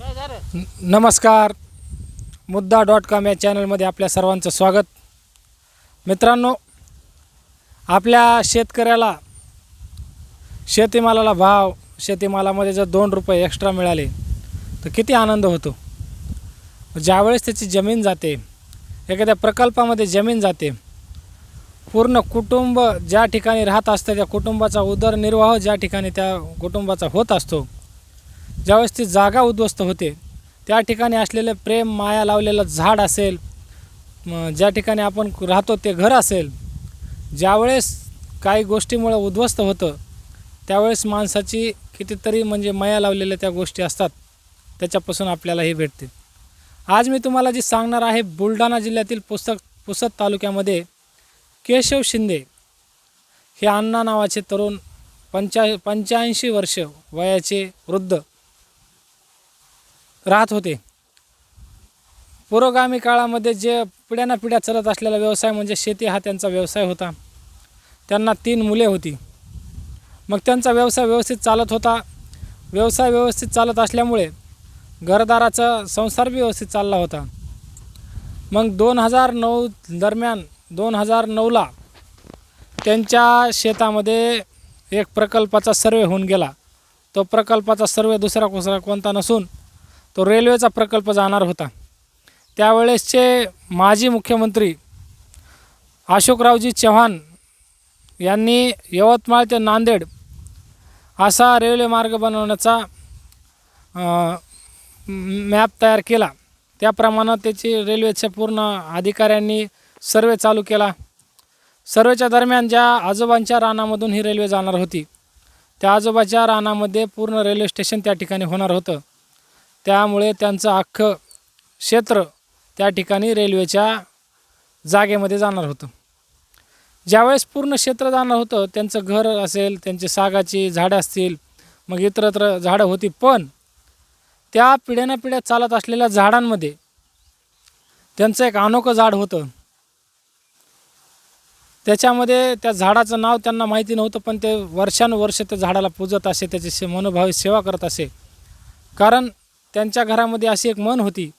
न- नमस्कार. मुद्दा डॉट कॉम या चॅनलमध्ये आपल्या सर्वांचं स्वागत. मित्रांनो आपल्या शेतकऱ्याला शेतीमालाला भाव शेतीमालामध्ये जर दोन रुपये एक्स्ट्रा मिळाले तर किती आनंद होतो? ज्यावेळेस त्याची जमीन जाते एखाद्या प्रकल्पामध्ये जमीन जाते पूर्ण कुटुंब ज्या ठिकाणी राहत असतं त्या कुटुंबाचा उदरनिर्वाह ज्या ठिकाणी त्या कुटुंबाचा होत असतो ज्यावेळेस ती जागा उद्ध्वस्त होते त्या ठिकाणी असलेले प्रेम माया लावलेलं झाड असेल ज्या ठिकाणी आपण राहतो ते घर असेल ज्यावेळेस काही गोष्टीमुळं उद्ध्वस्त होतं त्यावेळेस माणसाची कितीतरी म्हणजे माया लावलेल्या त्या गोष्टी असतात त्याच्यापासून आपल्याला हे भेटते. आज मी तुम्हाला जी सांगणार आहे बुलढाणा जिल्ह्यातील पुस्तक पुसद तालुक्यामध्ये केशव शिंदे हे अण्णा नावाचे तरुण पंचा पंच्याऐंशी वर्ष वयाचे वृद्ध राहत होते. पुरोगामी काळामध्ये जे पिढ्याना पिढ्या चालत असलेला व्यवसाय म्हणजे शेती हा त्यांचा व्यवसाय होता. त्यांना तीन मुले होती. मग त्यांचा व्यवसाय व्यवस्थित चालत होता. व्यवसाय व्यवस्थित चालत असल्यामुळे घरदाराचा संसार बी व्यवस्थित चालला होता. मग दोन हजार नऊ दरम्यान दोन हजार नऊला त्यांच्या शेतामध्ये एक प्रकल्पाचा सर्वे होऊन गेला. तो प्रकल्पाचा सर्वे दुसरा कुसरा कोणता नसून तो रेल्वेचा प्रकल्प जाणार होता. त्यावेळेसचे माजी मुख्यमंत्री अशोकरावजी चव्हाण यांनी यवतमाळ ते नांदेड असा रेल्वे मार्ग बनवण्याचा मॅप तयार केला. त्याप्रमाणे त्याची रेल्वेच्या पूर्ण अधिकाऱ्यांनी सर्वे चालू केला. सर्वेच्या दरम्यान ज्या आजोबांच्या रानामधून ही रेल्वे जाणार होती त्या आजोबाच्या रानामध्ये पूर्ण रेल्वे स्टेशन त्या ठिकाणी होणार होतं. त्यामुळे त्यांचं अख्खं क्षेत्र त्या ठिकाणी रेल्वेच्या जागेमध्ये जाणार होतं. ज्यावेळेस पूर्ण क्षेत्र जाणार होतं त्यांचं घर असेल त्यांचे सागाची झाडं असतील मग इतरत्र झाडं होती पण त्या पिढ्यानं पिढ्या चालत असलेल्या झाडांमध्ये त्यांचं एक अनोखं झाड होतं. त्याच्यामध्ये त्या झाडाचं नाव त्यांना माहिती नव्हतं पण ते वर्षानुवर्ष त्या झाडाला पूजत असे त्याची से मनोभावी सेवा करत असे. कारण त्यांच्या घरामध्ये अशी एक मन होती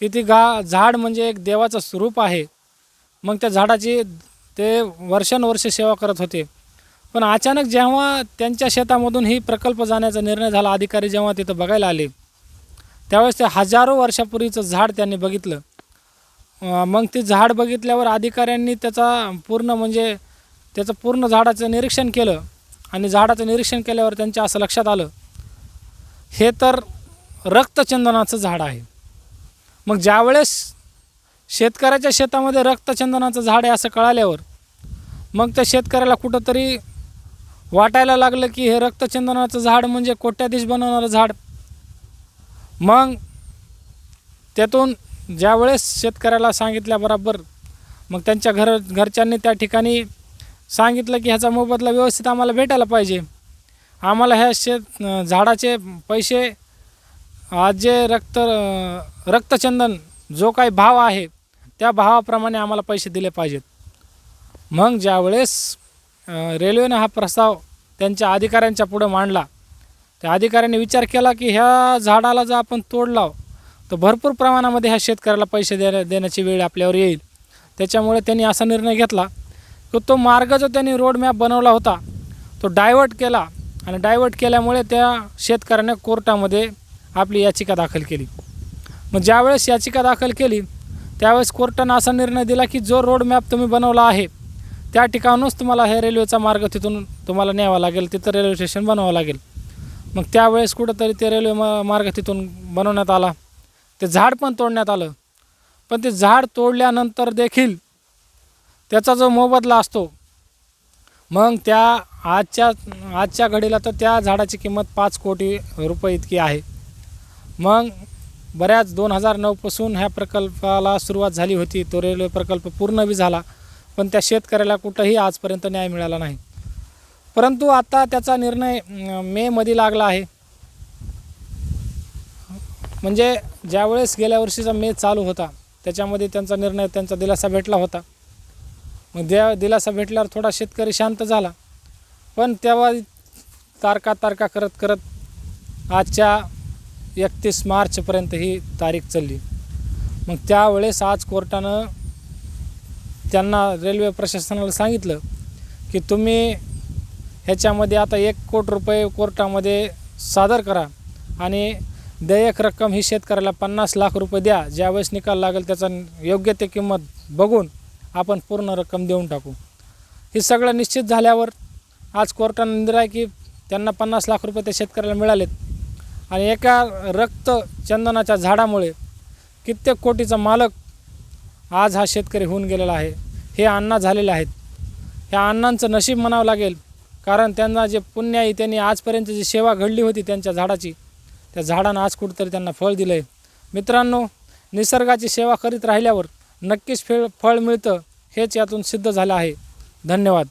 की ती गा झाड म्हणजे एक देवाचं स्वरूप आहे. मग त्या झाडाची ते वर्षानुवर्ष सेवा करत होते. पण अचानक जेव्हा त्यांच्या शेतामधून ही प्रकल्प जाण्याचा निर्णय झाला अधिकारी जेव्हा तिथं बघायला आले त्यावेळेस ते हजारो वर्षापूर्वीचं झाड त्यांनी बघितलं. मग ते झाड बघितल्यावर अधिकाऱ्यांनी त्याचा पूर्ण म्हणजे त्याचं पूर्ण झाडाचं निरीक्षण केलं आणि झाडाचं निरीक्षण केल्यावर त्यांच्या असं लक्षात आलं. हे तर रक्तचंदनाचं झाड आहे. मग ज्यावेळेस शेतकऱ्याच्या शेतामध्ये रक्तचंदनाचं झाड आहे असं कळाल्यावर मग त्या शेतकऱ्याला कुठंतरी वाटायला लागलं की हे रक्तचंदनाचं झाड म्हणजे कोट्याधीश बनवणारं झाड. मग त्यातून ज्यावेळेस शेतकऱ्याला सांगितल्याबरोबर मग त्यांच्या घर घरच्यांनी त्या ठिकाणी सांगितलं की ह्याचा मोबदला व्यवस्थित आम्हाला भेटायला पाहिजे. आम्हाला ह्या शेत झाडाचे पैसे आज जे रक्त रक्तचंदन जो काही भाव आहे त्या भावाप्रमाणे आम्हाला पैसे दिले पाहिजेत. मग ज्यावेळेस रेल्वेनं हा प्रस्ताव त्यांच्या अधिकाऱ्यांच्या पुढं मांडला त्या अधिकाऱ्यांनी विचार केला की ह्या झाडाला जर आपण तोडलाव तर भरपूर प्रमाणामध्ये ह्या शेतकऱ्याला पैसे देण्या देण्याची वेळ आपल्यावर येईल. त्याच्यामुळे त्यांनी असा निर्णय घेतला की तो मार्ग जो त्यांनी रोडमॅप बनवला होता तो डायवर्ट केला. आणि डायवर्ट केल्यामुळे त्या शेतकऱ्याने कोर्टामध्ये आपली याचिका दाखल केली. मग ज्यावेळेस याचिका दाखल केली त्यावेळेस कोर्टानं असा निर्णय दिला की जो रोड मॅप तुम्ही बनवला आहे त्या ठिकाणूनच तुम्हाला हे रेल्वेचा मार्ग तिथून तुम्हाला न्यावा लागेल तिथं रेल्वे स्टेशन बनवावं लागेल. मग त्यावेळेस कुठंतरी ते रेल्वे मा मार्ग तिथून बनवण्यात आला. ते झाड पण तोडण्यात आलं. पण ते झाड तोडल्यानंतर देखील त्याचा जो मोबदला असतो मग त्या आजच्या आजच्या घडीला तर त्या झाडाची किंमत पाच कोटी रुपये इतकी आहे. मग बऱ्याच दोन हजार नऊपासून ह्या प्रकल्पाला सुरुवात झाली होती. तो रेल्वे प्रकल्प पूर्ण बी झाला पण त्या शेतकऱ्याला कुठंही आजपर्यंत न्याय मिळाला नाही. परंतु आता त्याचा निर्णय मेमध्ये लागला आहे. म्हणजे ज्यावेळेस गेल्या वर्षीचा मे चालू होता त्याच्यामध्ये त्यांचा निर्णय त्यांचा दिलासा भेटला होता. मग द्या दिलासा भेटल्यावर थोडा शेतकरी शांत झाला. पण तेव्हा तारका तारका करत करत आजच्या एकतीस मार्चपर्यंत ही तारीख चालली. मग त्यावेळेस आज कोर्टानं त्यांना रेल्वे प्रशासनाला सांगितलं की तुम्ही ह्याच्यामध्ये आता एक कोटी रुपये कोर्टामध्ये सादर करा आणि देयक रक्कम ही शेतकऱ्याला पन्नास लाख रुपये द्या. ज्यावेळेस निकाल लागेल त्याचा योग्य ते किंमत बघून आपण पूर्ण रक्कम देऊन टाकू. हे सगळं निश्चित झाल्यावर आज कोर्टानं निर्णय की त्यांना पन्नास लाख रुपये त्या शेतकऱ्याला मिळालेत. आणि एका रक्त चंदनाच्या झाडामुळे कित्येक कोटीचा मालक आज हा शेतकरी होऊन गेलेला आहे. हे अण्णा झालेले आहेत. ह्या अण्णांचं नशीब म्हणावं लागेल कारण त्यांना जे पुण्य आहे त्यांनी आजपर्यंत जी सेवा घडली होती त्यांच्या झाडाची त्या झाडानं आज कुठंतरी त्यांना फळ दिलं आहे मित्रांनो निसर्गाची सेवा करीत राहिल्यावर नक्कीच फळ फळ मिळतं हेच यातून सिद्ध झालं आहे. धन्यवाद.